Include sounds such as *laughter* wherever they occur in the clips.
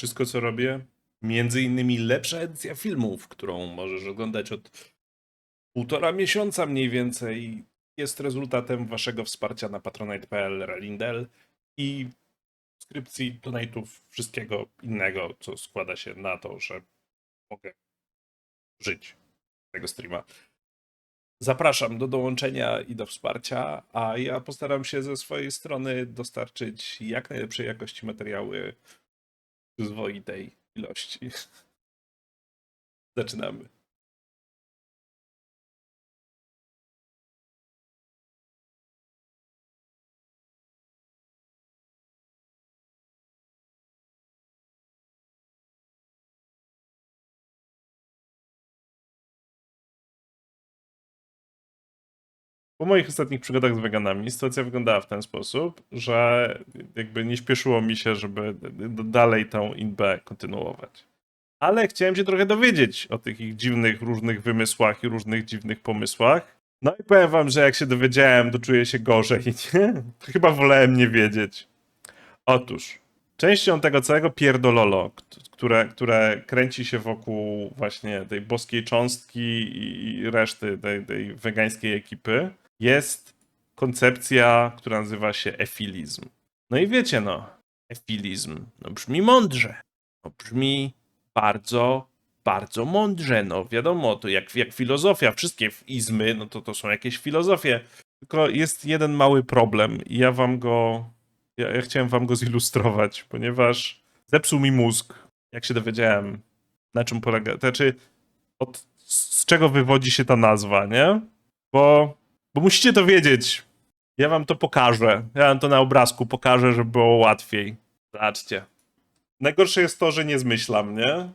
wszystko, co robię. Między innymi lepsza edycja filmów, którą możesz oglądać od półtora miesiąca mniej więcej, jest rezultatem waszego wsparcia na patronite.pl Relindel i subskrypcji, donate'ów, wszystkiego innego, co składa się na to, że mogę żyć tego streama. Zapraszam do dołączenia i do wsparcia, a ja postaram się ze swojej strony dostarczyć jak najlepszej jakości materiały przyzwoitej ilości. *laughs* Zaczynamy. Po moich ostatnich przygodach z weganami sytuacja wyglądała w ten sposób, że jakby nie śpieszyło mi się, żeby dalej tą inbę kontynuować. Ale chciałem się trochę dowiedzieć o tych ich dziwnych, różnych wymysłach i różnych dziwnych pomysłach. No i powiem wam, że jak się dowiedziałem, to czuję się gorzej, *laughs* nie? To chyba wolałem nie wiedzieć. Otóż, częścią tego całego pierdololo, które, które kręci się wokół właśnie tej boskiej cząstki i reszty tej, tej wegańskiej ekipy, jest koncepcja, która nazywa się efilizm. No i wiecie, no, efilizm, no brzmi mądrze, no brzmi bardzo, bardzo mądrze, no wiadomo, to jak, jak filozofia, wszystkie izmy, no to to są jakieś filozofie, tylko jest jeden mały problem i ja wam go, ja, ja chciałem wam go zilustrować, ponieważ zepsuł mi mózg, jak się dowiedziałem, na czym polega, to znaczy, od, z czego wywodzi się ta nazwa, nie? Bo bo musicie to wiedzieć. Ja wam to pokażę. Ja wam to na obrazku pokażę, żeby było łatwiej. Zobaczcie. Najgorsze jest to, że nie zmyślam, nie?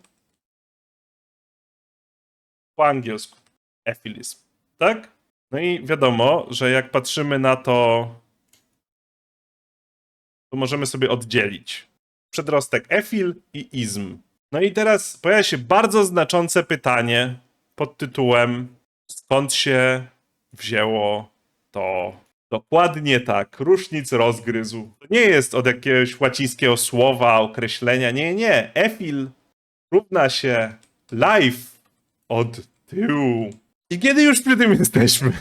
Po angielsku. Efilizm. Tak? No i wiadomo, że jak patrzymy na to, to możemy sobie oddzielić. Przedrostek efil i izm. No i teraz pojawia się bardzo znaczące pytanie pod tytułem skąd się wzięło to dokładnie tak. Rusznic rozgryzł. To nie jest od jakiegoś łacińskiego słowa, określenia. Nie, nie. Efil równa się live od tyłu. I kiedy już przy tym jesteśmy,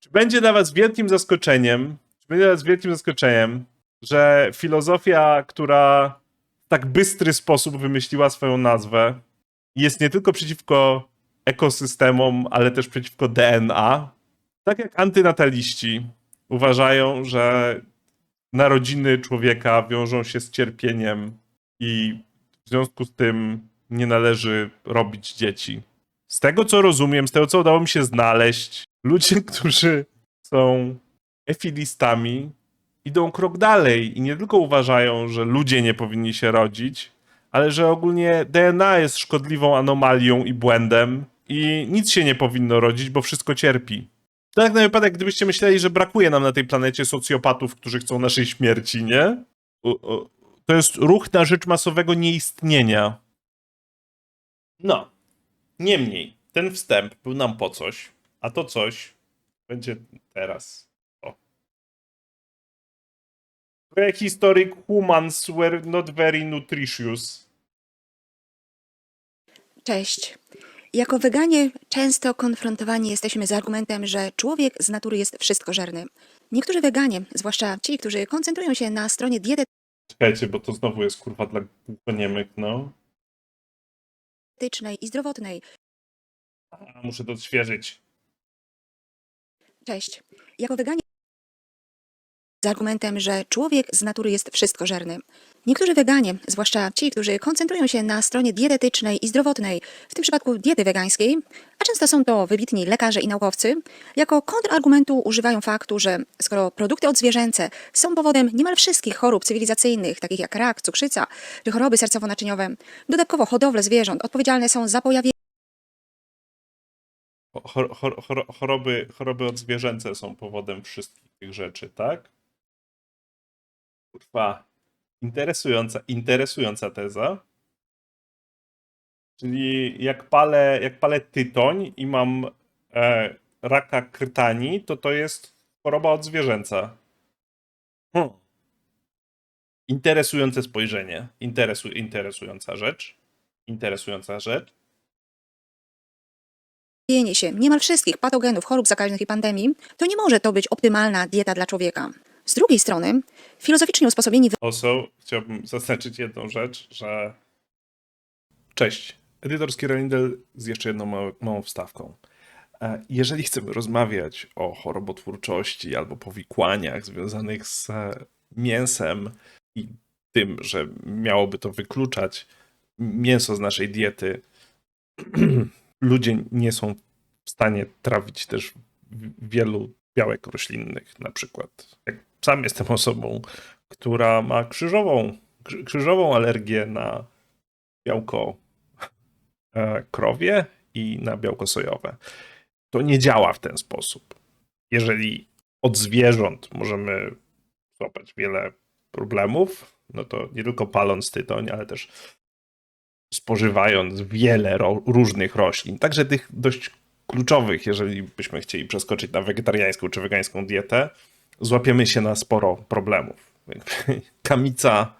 czy będzie dla was wielkim zaskoczeniem, czy będzie dla was wielkim zaskoczeniem, że filozofia, która w tak bystry sposób wymyśliła swoją nazwę, jest nie tylko przeciwko ekosystemom, ale też przeciwko DNA, tak jak antynataliści uważają, że narodziny człowieka wiążą się z cierpieniem i w związku z tym nie należy robić dzieci. Z tego co rozumiem, z tego co udało mi się znaleźć, ludzie, *laughs* którzy są efilistami, idą krok dalej i nie tylko uważają, że ludzie nie powinni się rodzić, ale że ogólnie DNA jest szkodliwą anomalią i błędem i nic się nie powinno rodzić, bo wszystko cierpi. To tak na wypadek, gdybyście myśleli, że brakuje nam na tej planecie socjopatów, którzy chcą naszej śmierci, nie? To jest ruch na rzecz masowego nieistnienia. No. Niemniej, ten wstęp był nam po coś, a to coś będzie teraz. O. Prehistoric humans were not very nutritious. Cześć. Jako weganie często konfrontowani jesteśmy z argumentem, że człowiek z natury jest wszystkożerny. Niektórzy weganie, zwłaszcza ci, którzy koncentrują się na stronie Czekajcie, bo to znowu jest kurwa dla głuchoniemych, no. dietetycznej i zdrowotnej, A, muszę to odświeżyć. Cześć. Jako weganie z argumentem, że człowiek z natury jest wszystkożerny. Niektórzy weganie, zwłaszcza ci, którzy koncentrują się na stronie dietetycznej i zdrowotnej, w tym przypadku diety wegańskiej, a często są to wybitni lekarze i naukowcy, jako kontrargumentu używają faktu, że skoro produkty odzwierzęce są powodem niemal wszystkich chorób cywilizacyjnych, takich jak rak, cukrzyca czy choroby sercowo-naczyniowe, dodatkowo hodowle zwierząt odpowiedzialne są za pojawienie Chor, chor, chor, choroby, choroby odzwierzęce są powodem wszystkich tych rzeczy, tak? Kurwa. Interesująca, interesująca teza. Czyli jak palę, jak palę tytoń i mam e, raka krtani, to to jest choroba odzwierzęca. Hmm. Interesujące spojrzenie, interesu, interesująca rzecz, interesująca rzecz. Jenie się niemal wszystkich patogenów, chorób zakaźnych i pandemii, to nie może to być optymalna dieta dla człowieka. Z drugiej strony, filozoficznie usposobieni Also, chciałbym zaznaczyć jedną rzecz, że. Cześć. Edytor Skieralindel z jeszcze jedną małą, małą wstawką. E, Jeżeli chcemy rozmawiać o chorobotwórczości albo powikłaniach związanych z e, mięsem i tym, że miałoby to wykluczać mięso z naszej diety, *clears throat* ludzie nie są w stanie trawić też wielu białek roślinnych, na przykład. Jak sam jestem osobą, która ma krzyżową, krzy- krzyżową alergię na białko e, krowie i na białko sojowe. To nie działa w ten sposób. Jeżeli od zwierząt możemy złapać wiele problemów, no to nie tylko paląc tytoń, ale też spożywając wiele ro- różnych roślin, także tych dość kluczowych, jeżeli byśmy chcieli przeskoczyć na wegetariańską czy wegańską dietę, złapiemy się na sporo problemów. *laughs* Kamica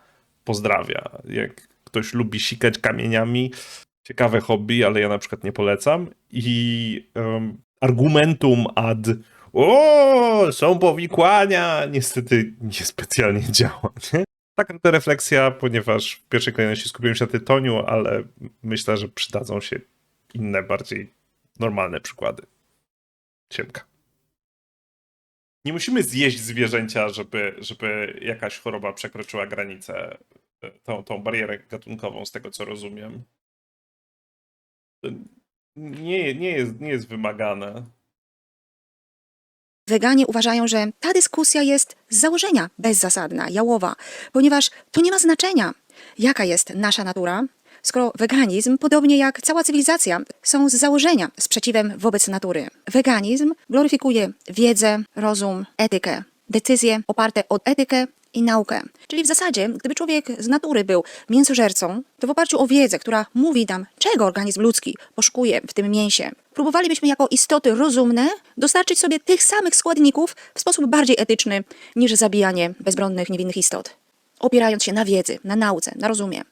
pozdrawia. Jak ktoś lubi sikać kamieniami, ciekawe hobby, ale ja na przykład nie polecam. I em, argumentum ad o, są powikłania, niestety niespecjalnie *laughs* działa. Nie? Taka to refleksja, ponieważ w pierwszej kolejności skupiłem się na tytoniu, ale myślę, że przydadzą się inne, bardziej normalne przykłady. Siemka. Nie musimy zjeść zwierzęcia, żeby, żeby jakaś choroba przekroczyła granicę, e, tą, tą barierę gatunkową, z tego co rozumiem. Nie, nie, jest, nie jest wymagane. Weganie uważają, że ta dyskusja jest z założenia bezzasadna, jałowa, ponieważ to nie ma znaczenia, jaka jest nasza natura, skoro weganizm, podobnie jak cała cywilizacja, są z założenia sprzeciwem wobec natury. Weganizm gloryfikuje wiedzę, rozum, etykę, decyzje oparte o etykę i naukę. Czyli w zasadzie, gdyby człowiek z natury był mięsożercą, to w oparciu o wiedzę, która mówi nam, czego organizm ludzki poszukuje w tym mięsie, próbowalibyśmy jako istoty rozumne dostarczyć sobie tych samych składników w sposób bardziej etyczny niż zabijanie bezbronnych, niewinnych istot. Opierając się na wiedzy, na nauce, na rozumie.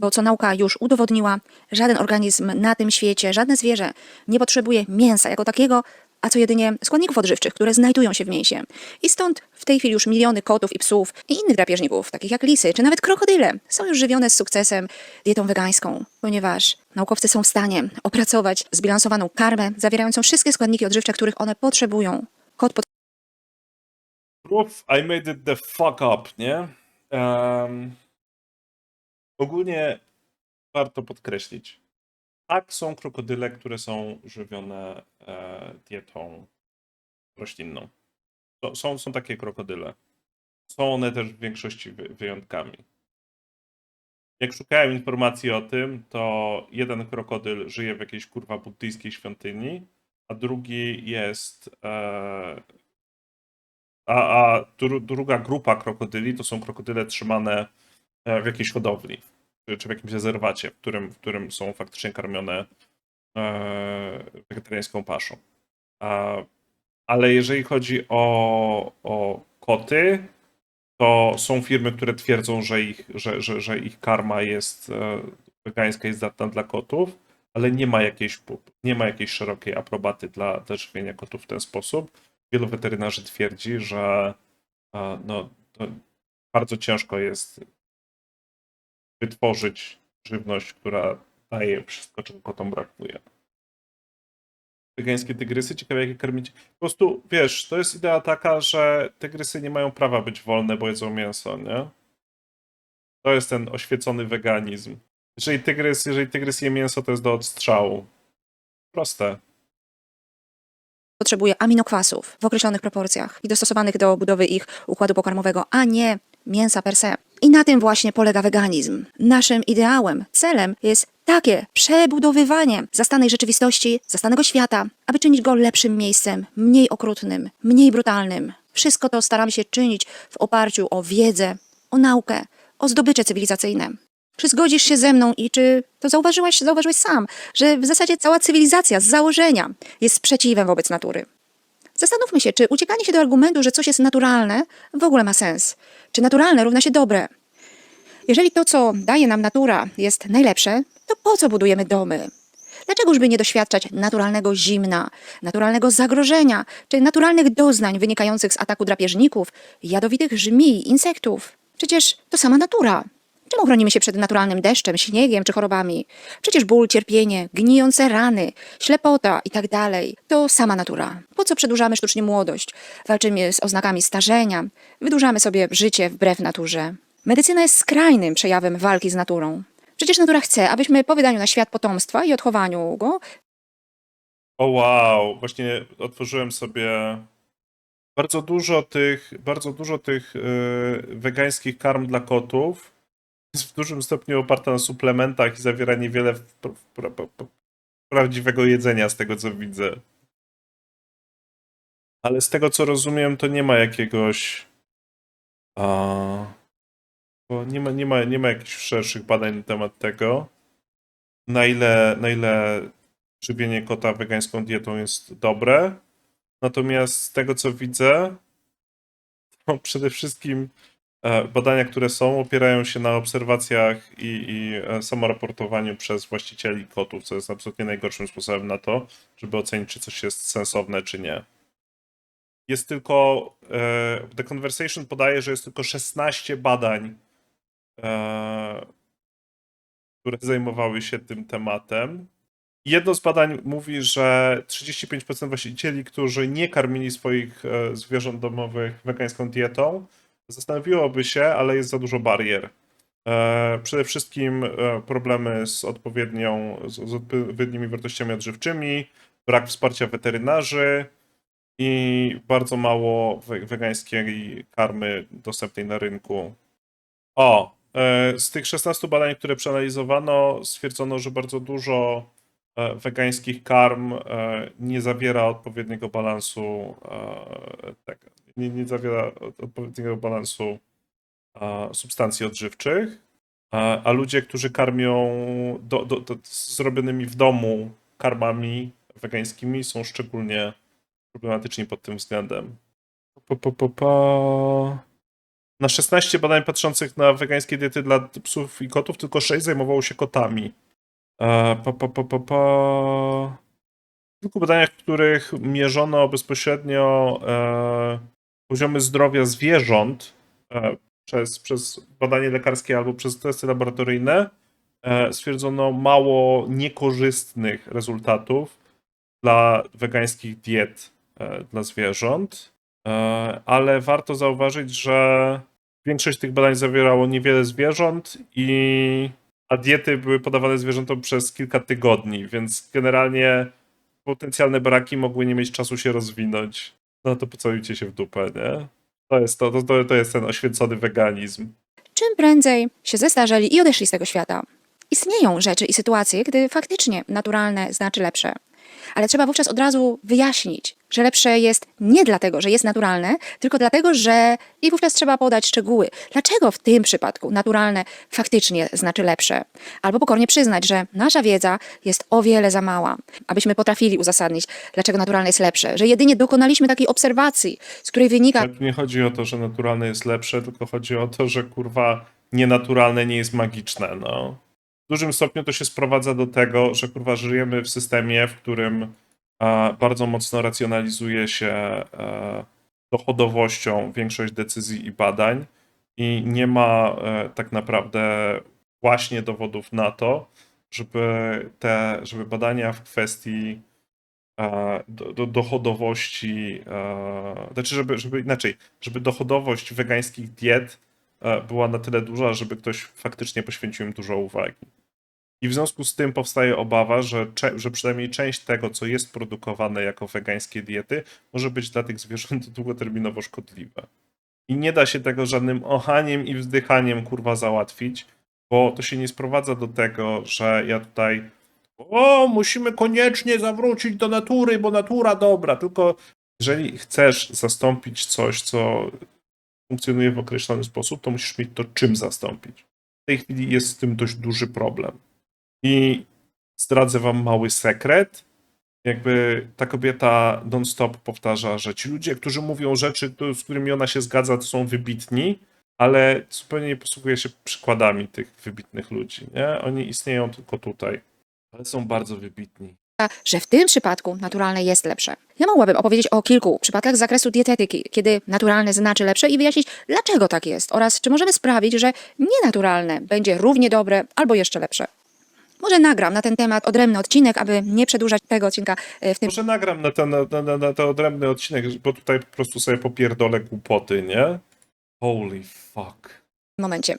Bo co nauka już udowodniła, żaden organizm na tym świecie, żadne zwierzę nie potrzebuje mięsa jako takiego, a co jedynie składników odżywczych, które znajdują się w mięsie. I stąd w tej chwili już miliony kotów i psów i innych drapieżników, takich jak lisy, czy nawet krokodyle, są już żywione z sukcesem dietą wegańską, ponieważ naukowcy są w stanie opracować zbilansowaną karmę zawierającą wszystkie składniki odżywcze, których one potrzebują. Kot Proof I made it the fuck up, nie? Em, ogólnie warto podkreślić. Tak, są krokodyle, które są żywione e, dietą roślinną. To, są, są takie krokodyle. Są one też w większości wy, wyjątkami. Jak szukałem informacji o tym, to jeden krokodyl żyje w jakiejś kurwa buddyjskiej świątyni, a drugi jest e, a, a dru, druga grupa krokodyli to są krokodyle trzymane w jakiejś hodowli, czy, w jakimś rezerwacie, w którym, w którym są faktycznie karmione e, wegetariańską paszą. Ale jeżeli chodzi o, o koty, to są firmy, które twierdzą, że ich, że, że, że ich karma jest e, wegańska i zdatna dla kotów, ale nie ma jakiejś, nie ma jakiejś szerokiej aprobaty dla, dla żywienia kotów w ten sposób wielu weterynarzy twierdzi, że e, no, bardzo ciężko jest wytworzyć żywność, która daje wszystko, czego kotom brakuje. Wegańskie tygrysy, ciekawe jakie karmić. Po prostu, wiesz, to jest idea taka, że tygrysy nie mają prawa być wolne, bo jedzą mięso, nie? To jest ten oświecony weganizm. Jeżeli tygrys, jeżeli tygrys je mięso, to jest do odstrzału. Proste. potrzebuje aminokwasów w określonych proporcjach i dostosowanych do budowy ich układu pokarmowego, a nie mięsa per se. I na tym właśnie polega weganizm. Naszym ideałem, celem jest takie przebudowywanie zastanej rzeczywistości, zastanego świata, aby czynić go lepszym miejscem, mniej okrutnym, mniej brutalnym. Wszystko to staramy się czynić w oparciu o wiedzę, o naukę, o zdobycze cywilizacyjne. Czy zgodzisz się ze mną i czy to zauważyłeś, zauważyłeś sam, że w zasadzie cała cywilizacja z założenia jest sprzeciwem wobec natury? Zastanówmy się, czy uciekanie się do argumentu, że coś jest naturalne, w ogóle ma sens. Czy naturalne równa się dobre? Jeżeli to, co daje nam natura, jest najlepsze, to po co budujemy domy? Dlaczegoż by nie doświadczać naturalnego zimna, naturalnego zagrożenia, czy naturalnych doznań wynikających z ataku drapieżników, jadowitych żmij, insektów? Przecież to sama natura. Czemu chronimy się przed naturalnym deszczem, śniegiem czy chorobami? Przecież ból, cierpienie, gnijące rany, ślepota i tak dalej to sama natura. Po co przedłużamy sztucznie młodość? Walczymy z oznakami starzenia, wydłużamy sobie życie wbrew naturze. Medycyna jest skrajnym przejawem walki z naturą. Przecież natura chce, abyśmy po wydaniu na świat potomstwa i odchowaniu go O wow, właśnie otworzyłem sobie bardzo dużo tych, bardzo dużo tych yy, wegańskich karm dla kotów. Jest w dużym stopniu oparta na suplementach i zawiera niewiele prawdziwego jedzenia, z tego co widzę. Ale z tego co rozumiem, to nie ma jakiegoś. A, nie, ma, nie, ma, nie ma jakichś szerszych badań na temat tego, na ile, na ile żywienie kota wegańską dietą jest dobre. Natomiast z tego co widzę, to przede wszystkim badania, które są, opierają się na obserwacjach i, i e, samoraportowaniu przez właścicieli kotów, co jest absolutnie najgorszym sposobem na to, żeby ocenić, czy coś jest sensowne, czy nie. Jest tylko. e, The Conversation podaje, że jest tylko 16 badań, e, które zajmowały się tym tematem. Jedno z badań mówi, że 35% właścicieli, którzy nie karmili swoich e, zwierząt domowych wegańską dietą, zastanowiłoby się, ale jest za dużo barier. E, Przede wszystkim e, problemy z odpowiednią, z odpowiednimi wartościami odżywczymi, brak wsparcia weterynarzy i bardzo mało we- wegańskiej karmy dostępnej na rynku. O, e, z tych 16 badań, które przeanalizowano, stwierdzono, że bardzo dużo wegańskich karm e, nie zawiera odpowiedniego balansu, e, tak, nie, nie zawiera od- odpowiedniego balansu e, substancji odżywczych, a, ludzie, którzy karmią do, do, do, zrobionymi w domu karmami wegańskimi są szczególnie problematyczni pod tym względem. Pa, pa, pa. Na 16 badań patrzących na wegańskie diety dla psów i kotów, tylko 6 zajmowało się kotami. E, pa, pa, pa, pa, pa. W kilku badaniach, w których mierzono bezpośrednio e, poziomy zdrowia zwierząt e, przez, przez badanie lekarskie albo przez testy laboratoryjne, e, stwierdzono mało niekorzystnych rezultatów dla wegańskich diet e, dla zwierząt. E, ale warto zauważyć, że większość tych badań zawierało niewiele zwierząt i a diety były podawane zwierzętom przez kilka tygodni, więc generalnie potencjalne braki mogły nie mieć czasu się rozwinąć. No to pocałujcie się w dupę, nie? To jest, to, to, to jest ten oświęcony weganizm. czym prędzej się zestarzeli i odeszli z tego świata. Istnieją rzeczy i sytuacje, gdy faktycznie naturalne znaczy lepsze. Ale trzeba wówczas od razu wyjaśnić, że lepsze jest nie dlatego, że jest naturalne, tylko dlatego, że i wówczas trzeba podać szczegóły. Dlaczego w tym przypadku naturalne faktycznie znaczy lepsze? Albo pokornie przyznać, że nasza wiedza jest o wiele za mała, abyśmy potrafili uzasadnić, dlaczego naturalne jest lepsze, że jedynie dokonaliśmy takiej obserwacji, z której wynika, tu nie chodzi o to, że naturalne jest lepsze, tylko chodzi o to, że kurwa nienaturalne nie jest magiczne, no. W dużym stopniu to się sprowadza do tego, że kurwa żyjemy w systemie, w którym bardzo mocno racjonalizuje się e, dochodowością większość decyzji i badań i nie ma e, tak naprawdę właśnie dowodów na to, żeby te, żeby badania w kwestii e, do, do, dochodowości, znaczy, żeby, żeby inaczej, żeby dochodowość wegańskich diet była na tyle duża, żeby ktoś faktycznie poświęcił im dużo uwagi. I w związku z tym powstaje obawa, że, że przynajmniej część tego, co jest produkowane jako wegańskie diety, może być dla tych zwierząt *laughs* długoterminowo szkodliwe. I nie da się tego żadnym ochaniem i wzdychaniem kurwa załatwić, bo to się nie sprowadza do tego, że ja tutaj o, musimy koniecznie zawrócić do natury, bo natura dobra. Tylko jeżeli chcesz zastąpić coś, co funkcjonuje w określony sposób, to musisz mieć to czym zastąpić. W tej chwili jest z tym dość duży problem. I zdradzę wam mały sekret. Jakby ta kobieta non-stop powtarza, że ci ludzie, którzy mówią rzeczy, z którymi ona się zgadza, to są wybitni, ale zupełnie nie posługuje się przykładami tych wybitnych ludzi, nie? Oni istnieją tylko tutaj, ale są bardzo wybitni. że w tym przypadku naturalne jest lepsze. Ja mogłabym opowiedzieć o kilku przypadkach z zakresu dietetyki, kiedy naturalne znaczy lepsze i wyjaśnić, dlaczego tak jest oraz czy możemy sprawić, że nienaturalne będzie równie dobre albo jeszcze lepsze. Może nagram na ten temat odrębny odcinek, aby nie przedłużać tego odcinka e, w tym Może nagram na ten, na, na, na ten odrębny odcinek, bo tutaj po prostu sobie popierdolę głupoty, nie? Holy fuck. momencie.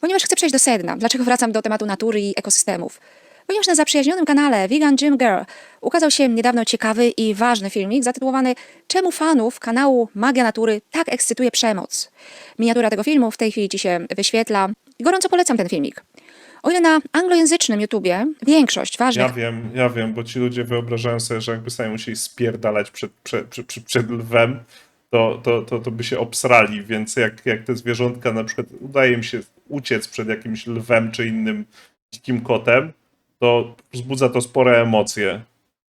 Ponieważ chcę przejść do sedna, dlaczego wracam do tematu natury i ekosystemów? Ponieważ na zaprzyjaźnionym kanale Vegan Gym Girl ukazał się niedawno ciekawy i ważny filmik zatytułowany Czemu fanów kanału Magia Natury tak ekscytuje przemoc? Miniatura tego filmu w tej chwili ci się wyświetla gorąco polecam ten filmik. O ile na anglojęzycznym YouTubie większość ważnych Ja wiem, ja wiem, bo ci ludzie wyobrażają sobie, że jakby sami musieli spierdalać przed, przed, przed, przed, lwem, to, to, to, to by się obsrali, więc jak, jak te zwierzątka na przykład udaje im się uciec przed jakimś lwem czy innym dzikim kotem, to wzbudza to spore emocje.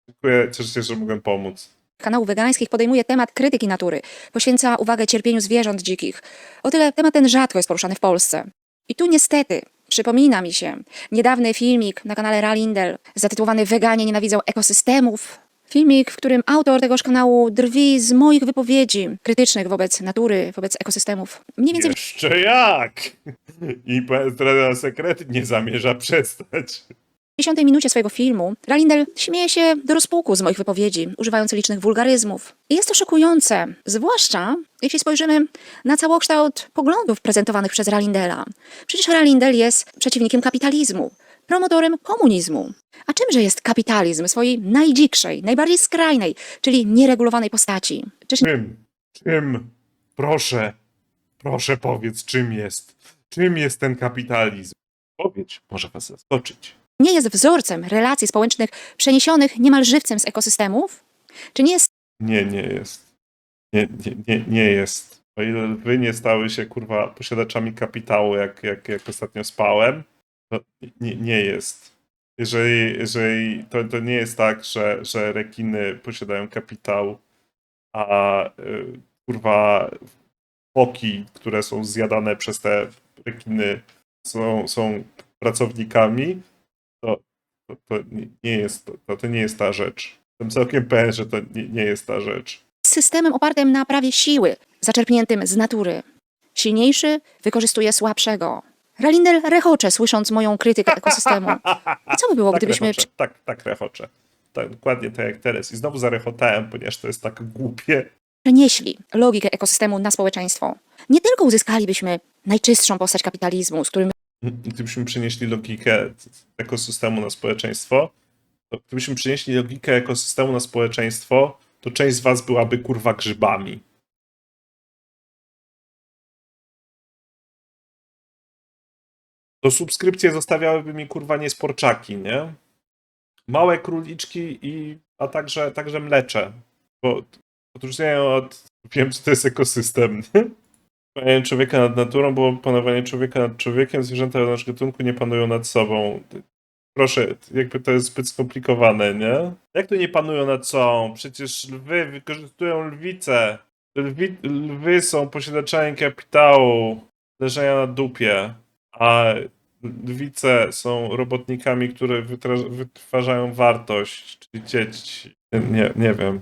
Dziękuję, cieszę się, że mogłem pomóc. kanałów wegańskich podejmuje temat krytyki natury, poświęca uwagę cierpieniu zwierząt dzikich. O tyle temat ten rzadko jest poruszany w Polsce. I tu niestety przypomina mi się niedawny filmik na kanale Ralindel zatytułowany Weganie nienawidzą ekosystemów. Filmik, w którym autor tegoż kanału drwi z moich wypowiedzi krytycznych wobec natury, wobec ekosystemów. Mniej więcej Jeszcze jak! I na sekret, nie zamierza przestać. W dziesiątej minucie swojego filmu Ralindel śmieje się do rozpuku z moich wypowiedzi, używając licznych wulgaryzmów. I jest to szokujące, zwłaszcza jeśli spojrzymy na całokształt poglądów prezentowanych przez Ralindela. Przecież Ralindel jest przeciwnikiem kapitalizmu, promotorem komunizmu. A czymże jest kapitalizm w swojej najdzikszej, najbardziej skrajnej, czyli nieregulowanej postaci? Czyż Czym? Czym? Proszę, proszę powiedz, czym jest? Czym jest ten kapitalizm? Powiedz, może was zaskoczyć. Nie jest wzorcem relacji społecznych przeniesionych niemal żywcem z ekosystemów? Czy nie jest Nie, nie jest. Nie, nie, nie, nie jest. O ile lwy nie stały się, kurwa, posiadaczami kapitału, jak, jak, jak ostatnio spałem, to nie, nie jest. Jeżeli, jeżeli to, to nie jest tak, że, że rekiny posiadają kapitał, a y, kurwa foki, które są zjadane przez te rekiny, są, są pracownikami, to, to, nie- jest, to, to nie jest ta rzecz. Jestem całkiem pewien, że to nie, nie jest ta rzecz. systemem opartym na prawie siły, zaczerpniętym z natury. Silniejszy wykorzystuje słabszego. Ralindel rechocze, słysząc moją krytykę ekosystemu. I *laughs* co by było, tak gdybyśmy rechoczę, tak, tak rechoczę. Tak, dokładnie tak jak teraz. I znowu zarechotałem, ponieważ to jest tak głupie. przenieśli logikę ekosystemu na społeczeństwo? Nie tylko uzyskalibyśmy najczystszą postać kapitalizmu, z którym Gdybyśmy przenieśli logikę ekosystemu na społeczeństwo, to gdybyśmy przenieśli logikę ekosystemu na społeczeństwo, to część z was byłaby kurwa grzybami. To subskrypcje zostawiałyby mi kurwa niesporczaki, nie? Małe króliczki i a także, także mlecze. Bo odróżniają od. Wiem, że to jest ekosystem. nie? Panowanie człowieka nad naturą było panowanie człowieka nad człowiekiem. Zwierzęta naszego gatunku nie panują nad sobą. Proszę, jakby to jest zbyt skomplikowane, nie? Jak to nie panują nad sobą? Przecież lwy wykorzystują lwice. Lwi, lwy są posiadaczami kapitału, leżenia na dupie, a lwice są robotnikami, które wytwarzają wartość, czyli dzieci. Nie, nie wiem.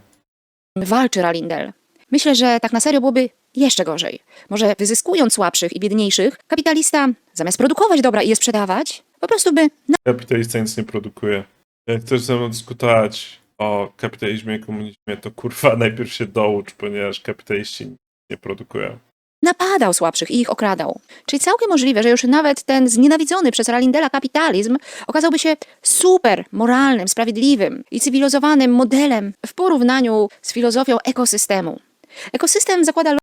walczy Ralindel. Myślę, że tak na serio byłoby jeszcze gorzej. Może wyzyskując słabszych i biedniejszych, kapitalista zamiast produkować dobra i je sprzedawać, po prostu by Kapitalista nic nie produkuje. Jak chcesz ze mną dyskutować o kapitalizmie i komunizmie, to kurwa *laughs* najpierw się doucz, ponieważ kapitaliści nic nie produkują. napadał słabszych i ich okradał. Czyli całkiem możliwe, że już nawet ten znienawidzony przez Ralindela kapitalizm okazałby się super moralnym, sprawiedliwym i cywilizowanym modelem w porównaniu z filozofią ekosystemu. Ekosystem zakłada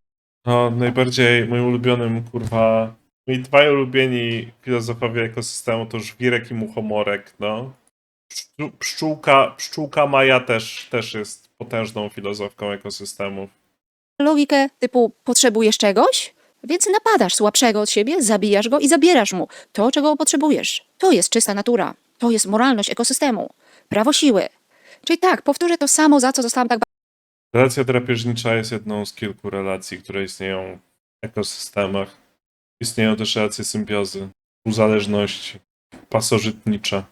No, najbardziej moim ulubionym, kurwa, moi dwaj ulubieni filozofowie ekosystemu to żwirek i muchomorek, no. Pszczół- Pszczółka, pszczółka Maja też, też jest potężną filozofką ekosystemów. logikę typu potrzebujesz czegoś, więc napadasz słabszego od siebie, zabijasz go i zabierasz mu to, czego potrzebujesz. To jest czysta natura. To jest moralność ekosystemu. Prawo siły. Czyli tak, powtórzę to samo, za co zostałam tak Relacja drapieżnicza jest jedną z kilku relacji, które istnieją w ekosystemach. Istnieją też relacje symbiozy, uzależności, pasożytnicze.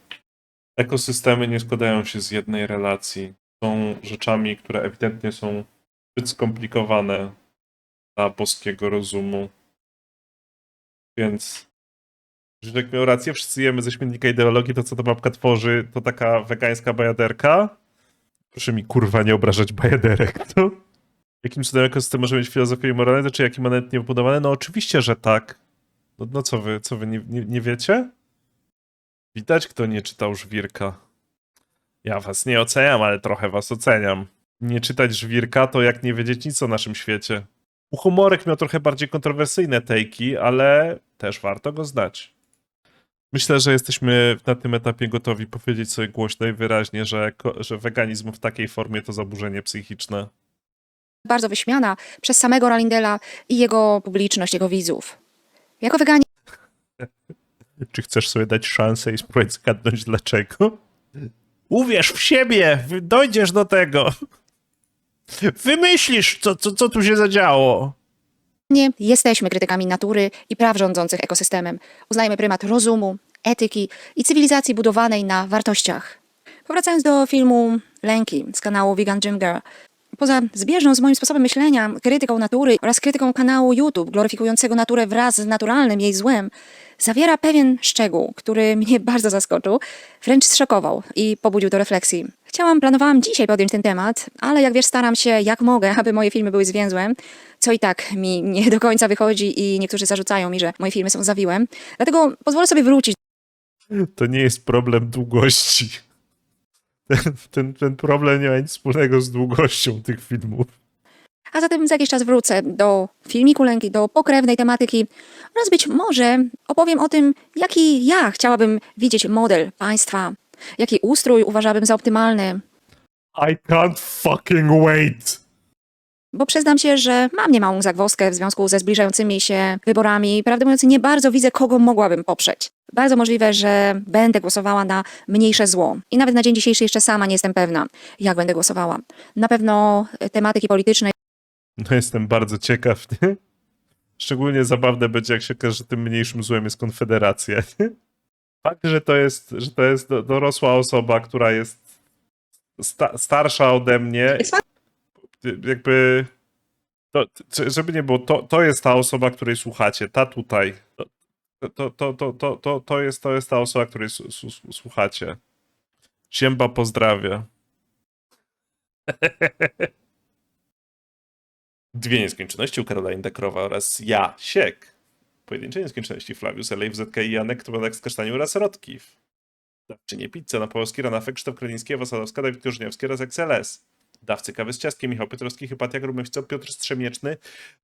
Ekosystemy nie składają się z jednej relacji. Są rzeczami, które ewidentnie są zbyt skomplikowane dla boskiego rozumu. Więc Żydek miał rację, wszyscy jemy ze śmietnika ideologii, to co ta babka tworzy, to taka wegańska bajaderka. Proszę mi kurwa nie obrażać bajaderek, *laughs* to? Jakim cudem ekosystem może mieć filozofię i moralne, czy jakie manetnie obudowane? No oczywiście, że tak. No, no co wy, co wy nie, nie, nie wiecie? Widać, kto nie czytał żwirka. Ja was nie oceniam, ale trochę was oceniam. Nie czytać żwirka to jak nie wiedzieć nic o naszym świecie. U humorek miał trochę bardziej kontrowersyjne tejki, ale też warto go znać. Myślę, że jesteśmy na tym etapie gotowi powiedzieć sobie głośno i wyraźnie, że, że weganizm w takiej formie to zaburzenie psychiczne. bardzo wyśmiana przez samego Ralindela i jego publiczność, jego widzów. Jako weganin *laughs* Czy chcesz sobie dać szansę i spróbować zgadnąć dlaczego? Uwierz w siebie! Dojdziesz do tego! Wymyślisz, co, co, co tu się zadziało! nie jesteśmy krytykami natury i praw rządzących ekosystemem. Uznajemy prymat rozumu, etyki i cywilizacji budowanej na wartościach. Powracając do filmu Lęki z kanału Vegan Gym Girl. Poza zbieżną z moim sposobem myślenia, krytyką natury oraz krytyką kanału YouTube gloryfikującego naturę wraz z naturalnym jej złem, zawiera pewien szczegół, który mnie *laughs* bardzo zaskoczył, wręcz zszokował i pobudził do refleksji. Chciałam, planowałam dzisiaj podjąć ten temat, ale jak wiesz, staram się jak mogę, aby moje filmy były zwięzłe, co i tak mi *laughs* nie do końca wychodzi i niektórzy zarzucają mi, że moje filmy są zawiłe. Dlatego pozwolę sobie wrócić To nie jest problem długości. Ten, ten, ten problem nie ma nic wspólnego z długością tych filmów. A zatem za jakiś czas wrócę do filmiku Lęki, do pokrewnej tematyki oraz być może opowiem o tym, jaki ja chciałabym widzieć model państwa, jaki ustrój uważałabym za optymalny. I can't fucking wait! Bo przyznam się, że mam niemałą zagwozdkę w związku ze zbliżającymi się wyborami. Prawdę mówiąc, nie bardzo widzę, kogo mogłabym poprzeć. Bardzo możliwe, że będę głosowała na mniejsze zło. I nawet na dzień dzisiejszy jeszcze sama nie jestem pewna, jak będę głosowała. Na pewno tematyki politycznej No jestem bardzo ciekaw. *laughs* Nie? Szczególnie zabawne będzie, jak się okaże, że tym mniejszym złem jest Konfederacja. *laughs* Nie? Fakt, że to jest, że to jest do- dorosła osoba, która jest sta starsza ode mnie. Jakby. To, żeby nie było, to, to jest ta osoba, której słuchacie, ta tutaj. To, to, to, to, to, to, to, jest, to jest ta osoba, której słuchacie. Siemba pozdrawia. *laughs* Dwie nieskończoności u Caroline Dekrowa oraz ja, Siek. Pojedyncze nieskończoności Flavius, Elejw, ZK i Janek, Tomanek z Kasztaniu oraz Rodkiw. Dawczynie pizza, Napałowski, Ranafek, Krzysztof Kraliński, Wasadowska, Dawid Korzeniowski oraz XLS. Dawcy kawy z ciastkiem, Michał Piotrowski, Hypatia Grumewco, Piotr Strzemieczny,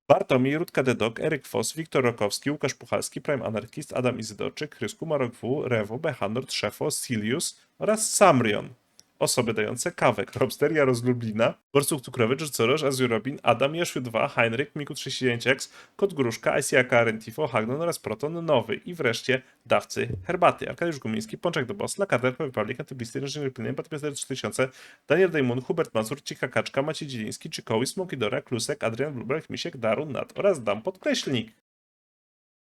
Bartomiej, Rutka Dedok, Eryk Foss, Wiktor Rokowski, Łukasz Puchalski, Prime Anarchist, Adam Izydorczyk, Chrysku, Marok W, Rewo, Bechanord, Szefo, Silius oraz Samrion. Osoby dające kawę. Kropster, Jaros Lublina, Borsuk Cukrowy, Czorosz, Azurobin, Adam, Jeszły 2, Heinrich, Miku 39X, Kot Gruszka, ICAK, Rentifo, Hagnon oraz Proton Nowy. I wreszcie dawcy herbaty. Arkadiusz Gumiński, Pączek do Boss, Lakarder, Republic, Antyblisty, Inżynier Pylny, Patrycja 3000, Daniel Dejmun, Hubert Mazur, Cicha Kaczka, Maciej Dzieliński, Czykoły, Smokidora, Klusek, Adrian Wlubrach, Misiek, Darun, Nat oraz Dam Podkreślnik.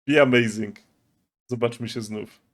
Be amazing. Zobaczmy się znów.